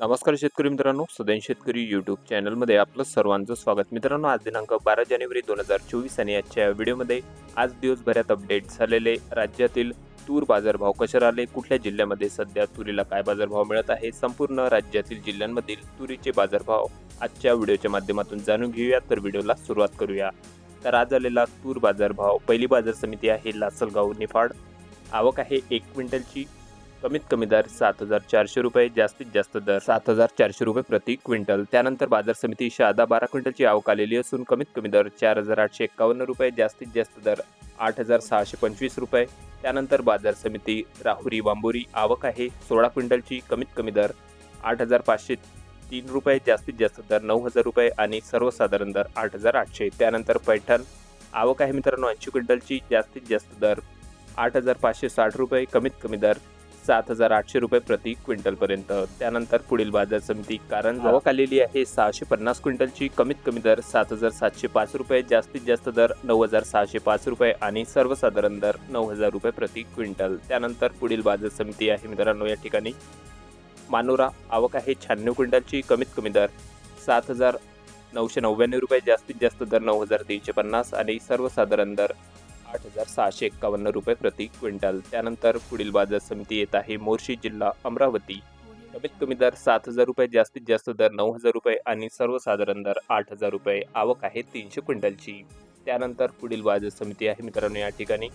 नमस्कार शेतकरी मित्रांनो सदैन शेतकरी यूट्यूब चॅनलमध्ये आपलं सर्वांचं स्वागत. मित्रांनो आज दिनांक बारा जानेवारी दोन हजार चोवीस आणि आजच्या व्हिडिओमध्ये आज दिवसभरात अपडेट झालेले राज्यातील तूर बाजारभाव कसे राहिले कुठल्या जिल्ह्यामध्ये सध्या तुरीला काय बाजारभाव मिळत आहे संपूर्ण राज्यातील जिल्ह्यांमधील तुरीचे बाजारभाव आजच्या व्हिडिओच्या माध्यमातून जाणून घेऊया तर व्हिडिओला सुरुवात करूया. तर आज आलेला तूर बाजारभाव पहिली बाजार समिती आहे लासलगाव निफाड. आवक आहे एक क्विंटलची. कमीत कमी दर सात हजार चारशे रुपये जास्तीत जास्त दर सात हजार चारशे रुपये प्रति क्विंटल. त्यानंतर बाजार समिती शहादा बारा क्विंटलची आवक आलेली असून कमीत कमी दर चार हजार आठशे एक्कावन्न रुपये जास्तीत जास्त दर आठ हजार सहाशे पंचवीस रुपये. त्यानंतर बाजार समिती राहुरी बांबोरी आवक आहे सोळा क्विंटलची कमीत कमी दर आठ हजार पाचशे तीन रुपये जास्तीत जास्त दर नऊ हजार रुपये आणि सर्वसाधारण दर आठ हजार आठशे. त्यानंतर पैठण आवक आहे मित्रांनो ऐंशी क्विंटलची जास्तीत जास्त दर आठ हजार पाचशे साठ रुपये कमीत कमी दर सात हजार आठशे रुपये प्रति क्विंटलपर्यंत. त्यानंतर पुढील बाजार समिती कारण आवक आलेली आहे. सहाशे पन्नास क्विंटलची कमीत कमी दर सात हजार सातशे पाच रुपये जास्तीत जास्त दर नऊ हजार सहाशे पाच रुपये आणि सर्वसाधारण दर नऊ हजार रुपये प्रति क्विंटल. त्यानंतर पुढील बाजार समिती आहे मित्रांनो या ठिकाणी मानोरा आवक आहे शहाण्णव क्विंटलची कमीत कमी दर सात हजार नऊशे नव्याण्णव रुपये जास्तीत जास्त दर नऊ हजार तीनशे पन्नास आणि सर्वसाधारण दर आठ हजार सहाशे एक्कावन्न रुपये प्रति क्विंटल. त्यानंतर पुढील बाजार समिती येत आहे मोर्शी जिल्हा अमरावती. कमीत कमी दर सात हजार रुपये जास्तीत जास्त दर नऊ हजार रुपये आणि सर्वसाधारण दर आठ हजार रुपये. आवक आहे तीनशे क्विंटलची. त्यानंतर पुढील बाजार समिती आहे मित्रांनो या ठिकाणी.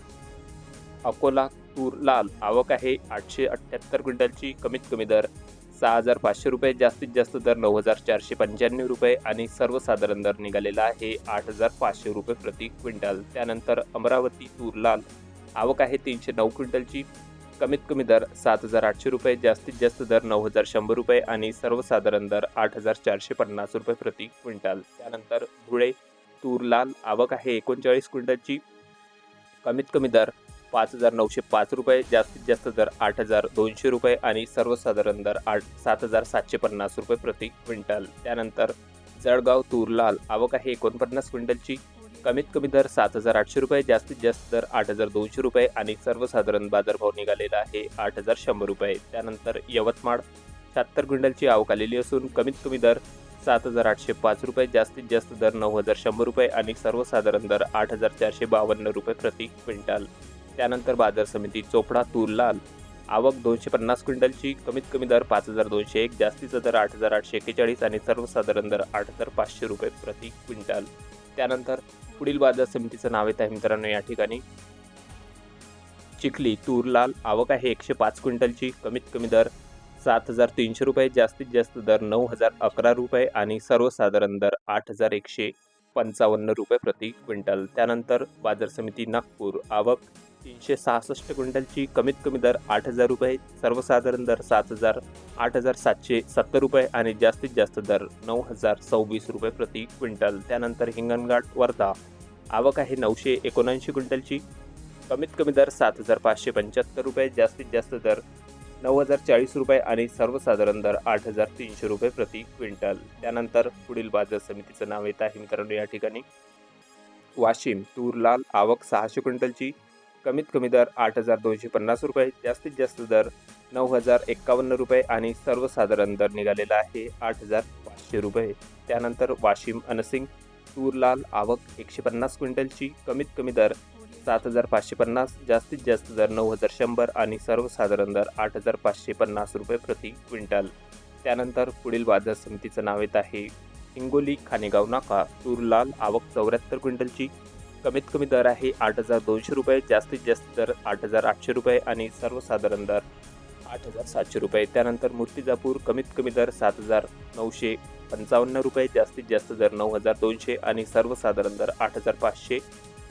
अकोला तूर लाल. आवक आहे आठशे अठ्ठ्याहत्तर क्विंटलची कमीत कमी दर सहा हजार पाचशे रुपये जास्तीत जास्त दर नऊ हजार चारशे पंच्याण्णव रुपये आणि सर्वसाधारण दर निघालेला आहे आठ हजार पाचशे रुपये प्रति क्विंटल. त्यानंतर अमरावती तूर लाल आवक आहे तीनशे नऊ क्विंटलची. कमीत कमी दर सात हजार आठशे रुपये जास्तीत जास्त दर नऊ हजार शंभर रुपये आणि सर्वसाधारण दर आठ हजार चारशे पन्नास रुपये प्रति क्विंटल. त्यानंतर धुळे तूर लाल आवक आहे एकोणचाळीस क्विंटलची. कमीत कमी दर पाच हजार नऊशे पाच रुपये जास्तीत जास्त दर आठ हजार दोनशे रुपये आणि सर्वसाधारण दर आठ सात हजार सातशे पन्नास रुपये प्रति क्विंटल. त्यानंतर जळगाव तूर लाल आवक आहे एकोणपन्नास क्विंटलची. कमीत कमी दर सात हजार आठशे रुपये जास्तीत जास्त दर आठ हजार दोनशे रुपये आणि सर्वसाधारण बाजारभाव निघालेला आहे आठ हजार शंभर रुपये. त्यानंतर यवतमाळ शहात्तर क्विंटलची आवक आलेली असून कमीत कमी दर सात हजार आठशे पाच रुपये जास्तीत जास्त दर नऊ हजार शंभर रुपये आणि सर्वसाधारण दर आठ हजार चारशे बावन्न रुपये प्रति क्विंटल. त्यानंतर बाजार समिती चोपडा तूर लाल आवक दोनशे पन्नास क्विंटलची कमीत कमी दर पाच हजार दोनशे एक जास्तीचा दर आठ हजार आठशे एक्केचाळीस आणि सर्वसाधारण दर आठ हजार पाचशे रुपये प्रति क्विंटल. त्यानंतर पुढील बाजार समितीचं नाव येत आहे मित्रांनो या ठिकाणी. चिखली तूर लाल आवक आहे एकशे पाच क्विंटलची कमीत कमी दर सात हजार तीनशे रुपये जास्तीत जास्त दर नऊ हजार अकरा रुपये आणि सर्वसाधारण दर आठ हजार एकशे पंचावन्न रुपये प्रति क्विंटल. त्यानंतर बाजार समिती नागपूर आवक तीनशे सहासष्ट क्विंटलची कमीत कमी दर आठ हजार रुपये सर्वसाधारण दर सात हजार आठ हजार सातशे सत्तर रुपये आणि जास्तीत जास्त दर नऊ हजार सव्वीस रुपये प्रति क्विंटल. त्यानंतर हिंगणघाट वर्धा. आवक आहे नऊशे एकोणऐंशी क्विंटलची. कमीत कमी दर सात हजार पाचशे पंच्याहत्तर रुपये जास्तीत जास्त दर नऊ हजार चाळीस रुपये आणि सर्वसाधारण दर आठ हजार तीनशे रुपये प्रति क्विंटल. त्यानंतर पुढील बाजार समितीचं नाव येत आहे मित्रांनो या ठिकाणी. वाशिम तूर लाल. आवक सहाशे क्विंटलची. कमीत कमी दर आठ हजार दोनशे पन्नास रुपये जास्तीत जास्त दर नऊ हजार एक्कावन्न रुपये आणि सर्वसाधारण दर निघालेला आहे आठ हजार पाचशे रुपये. त्यानंतर वाशिम अनसिंग तूर लाल आवक एकशे पन्नास क्विंटलची कमीत कमी दर सात हजार पाचशे पन्नास जास्तीत जास्त दर नऊ हजार शंभर आणि सर्वसाधारण दर आठ हजार पाचशे पन्नास रुपये प्रति क्विंटल. त्यानंतर पुढील बाजार समितीचं नाव येत आहे हिंगोली खानेगाव नाका तूर लाल आवक चौऱ्याहत्तर क्विंटलची कमीत कमी दर आहे आठ हजार दोनशे रुपये जास्तीत जास्त दर आठ हजार आठशे रुपये आणि सर्वसाधारण दर आठ हजार सातशे रुपये. त्यानंतर मूर्तिजापूर कमीत कमी दर सात हजार नऊशे पंचावन्न रुपये जास्तीत जास्त दर नऊ हजार दोनशे आणि सर्वसाधारण दर आठ हजार पाचशे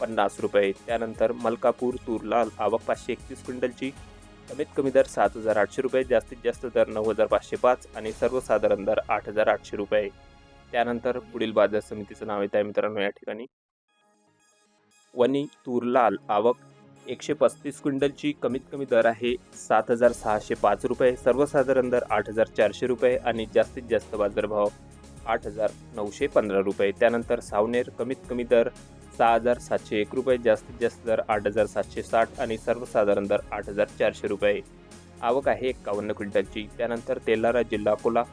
पन्नास रुपये. त्यानंतर मलकापूर तूर लाल आवक पाचशे एकतीस क्विंटलची कमीत कमी दर सात हजार आठशे रुपये जास्तीत जास्त दर नऊ हजार पाचशे पाच आणि सर्वसाधारण दर आठ हजार आठशे रुपये. त्यानंतर पुढील बाजार समितीचं नाव येत आहे मित्रांनो या ठिकाणी. वनी तूर लाल आवक एकशे पस्तीस क्विंटलची कमीत कमी दर आहे सात हजार सहाशे पाच रुपये सर्वसाधारण दर आठ हजार चारशे रुपये आणि जास्तीत जास्त बाजारभाव आठ हजार नऊशे पंधरा रुपये. त्यानंतर सावनेर कमीत कमी दर सहा हजार सातशे एक रुपये जास्तीत जास्त दर आठ हजार सातशे साठ आणि सर्वसाधारण दर आठ हजार चारशे रुपये. आवक आहे एक्कावन्न क्विंटलची. त्यानंतर तेलारा जिल्हा अकोला.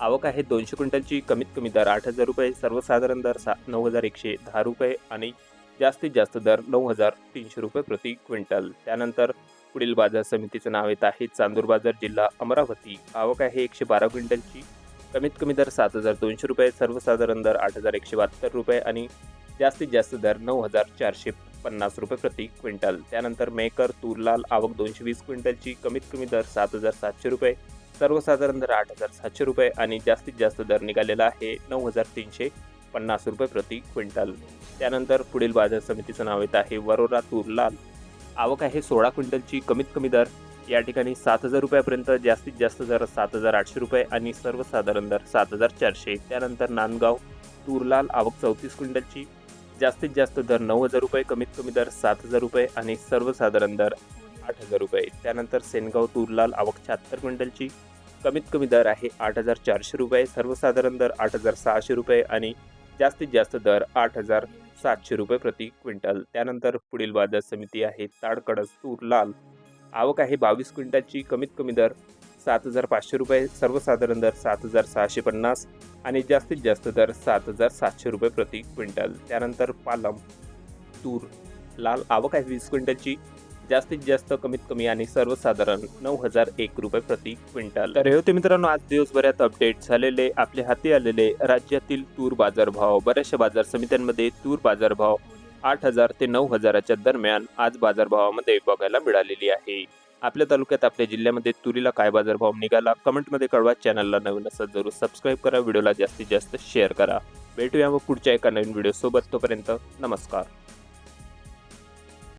आवक आहे दोनशे क्विंटलची कमीत कमी दर आठ हजार रुपये सर्वसाधारण दर सा नऊ हजार एकशे दहा रुपये आणि जास्तीत जास्त दर नऊ हजार तीनशे रुपये प्रति क्विंटल. त्यानंतर पुढील बाजार समितीचं नाव येत आहे चांदूर बाजार जिल्हा अमरावती. आवक आहे एकशे बारा क्विंटलची. कमीत कमी दर सात हजार दोनशे रुपये सर्वसाधारण दर आठ हजार एकशे बहात्तर रुपये आणि जास्तीत जास्त दर नऊ हजार चारशे पन्नास रुपये प्रति क्विंटल. त्यानंतर मेकर तूरलाल आवक दोनशे वीस क्विंटलची. कमीत कमी दर सात हजार सातशे रुपये सर्वसाधारण दर आठ हजार सातशे रुपये आणि जास्तीत जास्त दर निघालेला आहे नऊ हजार तीनशे पन्नास रुपये प्रति क्विंटल. त्यानंतर पुढील बाजार समितीचं नाव येत आहे वरोरा तूरलाल आवक आहे सोळा क्विंटलची कमीत कमी दर. या ठिकाणी सात हजार रुपयापर्यंत जास्तीत जास्त दर सात हजार आठशे रुपये आणि सर्वसाधारण दर सात हजार चारशे. त्यानंतर नांदगाव तूरलाल आवक चौतीस क्विंटलची. जास्तीत जास्त दर नऊ हजार रुपये कमीत कमी दर सात हजार रुपये आणि सर्वसाधारण दर आठ हजार रुपये. त्यानंतर सेनगाव तूरलाल आवक शहात्तर क्विंटलची. कमीत कमी दर आहे आठ हजार चारशे रुपये सर्वसाधारण दर आठ हजार सहाशे रुपये आणि जास्तीत जास्त दर आठ हजार सातशे रुपये प्रति क्विंटल. त्यानंतर पुढील बाजार समिती आहे ताडकडस तूर लाल आवक आहे बावीस क्विंटलची कमीत कमी दर सात हजार पाचशे रुपये सर्वसाधारण दर सात हजार सहाशे पन्नास आणि जास्तीत जास्त दर सात हजार सातशे रुपये प्रति क्विंटल. त्यानंतर पालम तूर लाल. आवक आहे वीस क्विंटलची जास्तीत जास्त कमीत कमी आणि सर्वसाधारण नऊ हजार एक रुपये प्रति क्विंटल. तर हे होते मित्रांनो आज दिवसभरात अपडेट झालेले आपल्या हाती आलेले राज्यातील तूर बाजारभाव. बऱ्याचशा बाजार समित्यांमध्ये तूर बाजारभाव आठ हजार ते नऊ हजाराच्या दरम्यान आज बाजारभावामध्ये बघायला मिळालेली आहे. आपल्या तालुक्यात आपल्या जिल्ह्यामध्ये तुरीला काय बाजारभाव निघाला कमेंटमध्ये कळवा. चॅनलला नवीन असं जरूर सबस्क्राईब करा व्हिडिओला जास्तीत जास्त शेअर करा. भेटूया मग पुढच्या एका नवीन व्हिडिओसोबत तोपर्यंत नमस्कार.